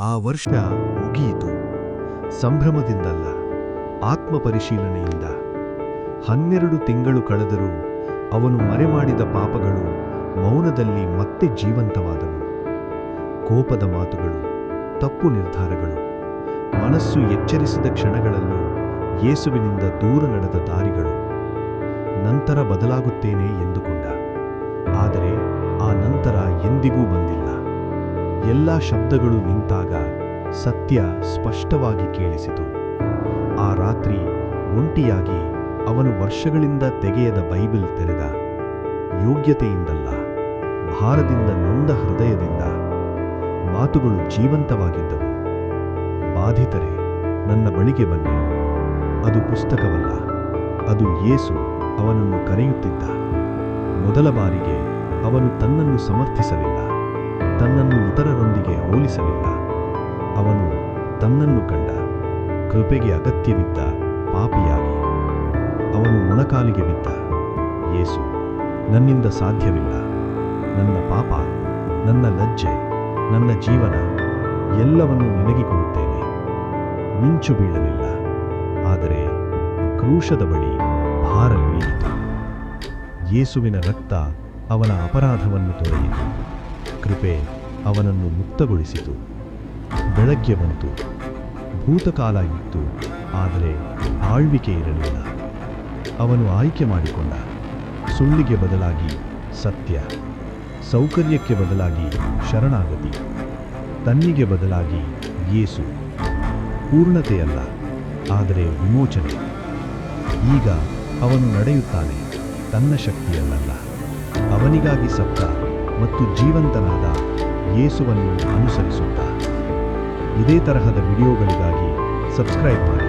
ಆ ವರ್ಷ ಮುಗಿಯಿತು. ಸಂಭ್ರಮದಿಂದಲ್ಲ, ಆತ್ಮಪರಿಶೀಲನೆಯಿಂದ. ಹನ್ನೆರಡು ತಿಂಗಳು ಕಳೆದರೂ ಅವನು ಮರೆಮಾಡಿದ ಪಾಪಗಳು ಮೌನದಲ್ಲಿ ಮತ್ತೆ ಜೀವಂತವಾದವು. ಕೋಪದ ಮಾತುಗಳು, ತಪ್ಪು ನಿರ್ಧಾರಗಳು, ಮನಸ್ಸು ಎಚ್ಚರಿಸಿದ ಕ್ಷಣಗಳಲ್ಲೂ ಯೇಸುವಿನಿಂದ ದೂರ ನಡೆದ ದಾರಿಗಳು. ನಂತರ ಬದಲಾಗುತ್ತೇನೆ ಎಂದುಕೊಂಡ. ಆದರೆ ಆ ನಂತರ ಎಂದಿಗೂ ಬಂದಿಲ್ಲ. ಎಲ್ಲ ಶಬ್ದಗಳು ನಿಂತಾಗ ಸತ್ಯ ಸ್ಪಷ್ಟವಾಗಿ ಕೇಳಿಸಿತು. ಆ ರಾತ್ರಿ ಒಂಟಿಯಾಗಿ ಅವನು ವರ್ಷಗಳಿಂದ ತೆಗೆಯದ ಬೈಬಲ್ ತೆರೆದ. ಯೋಗ್ಯತೆಯಿಂದಲ್ಲ, ಭಾರದಿಂದ ನೊಂದ ಹೃದಯದಿಂದ ಮಾತುಗಳು ಜೀವಂತವಾಗಿದ್ದವು. ಬಾಧಿತರೆ, ನನ್ನ ಬಳಿಗೆ ಬನ್ನಿ. ಅದು ಪುಸ್ತಕವಲ್ಲ, ಅದು ಯೇಸು ಅವನನ್ನು ಕರೆಯುತ್ತಿದ್ದ. ಮೊದಲ ಬಾರಿಗೆ ಅವನು ತನ್ನನ್ನು ಸಮರ್ಥಿಸಲಿಲ್ಲ, ತನ್ನನ್ನು ಇತರರೊಂದಿಗೆ ಹೋಲಿಸಲಿಲ್ಲ ಅವನು ತನ್ನನ್ನು ಕಂಡ ಕೃಪೆಗೆ ಅಗತ್ಯವಿದ್ದ ಪಾಪಿಯಾಗಿ. ಅವನು ಮೊಣಕಾಲಿಗೆ ಬಿದ್ದ. ಯೇಸು, ನನ್ನಿಂದ ಸಾಧ್ಯವಿಲ್ಲ. ನನ್ನ ಪಾಪ, ನನ್ನ ಲಜ್ಜೆ, ನನ್ನ ಜೀವನ ಎಲ್ಲವನ್ನೂ ನಿನಗೆ ಕೊಡುತ್ತೇನೆ ಮಿಂಚು ಬೀಳಲಿಲ್ಲ. ಆದರೆ ಕ್ರೂಶದ ಬಳಿ ಭಾರ ಇಳಿಯಿತು ಯೇಸುವಿನ ರಕ್ತ ಅವನ ಅಪರಾಧವನ್ನು ತೊಳೆಯಿತು ಕೃಪೆ ಅವನನ್ನು ಮುಕ್ತಗೊಳಿಸಿತು. ಬೆಳಗ್ಗೆ ಬಂತು. ಭೂತಕಾಲ ಇತ್ತು. ಆದರೆ ಆಳ್ವಿಕೆ ಇರಲಿಲ್ಲ. ಅವನು ಆಯ್ಕೆ ಮಾಡಿಕೊಂಡ. ಸುಳ್ಳಿಗೆ ಬದಲಾಗಿ ಸತ್ಯ. ಸೌಕರ್ಯಕ್ಕೆ ಬದಲಾಗಿ ಶರಣಾಗತಿ. ತನ್ನಿಗೆ ಬದಲಾಗಿ ಯೇಸು. ಪೂರ್ಣತೆಯಲ್ಲ ಆದರೆ ವಿಮೋಚನೆ. ಈಗ ಅವನು ನಡೆಯುತ್ತಾನೆ. ತನ್ನ ಶಕ್ತಿಯಲ್ಲ ಅವನಿಗಾಗಿ ಸತ್ತ ಮತ್ತು ಜೀವಂತನಾದ ಯೇಸುವನ್ನು ಅನುಸರಿಸುತ್ತಾ. ಇದೇ ತರಹದ ವಿಡಿಯೋಗಳಿಗಾಗಿ ಸಬ್ಸ್ಕ್ರೈಬ್ ಮಾಡಿ.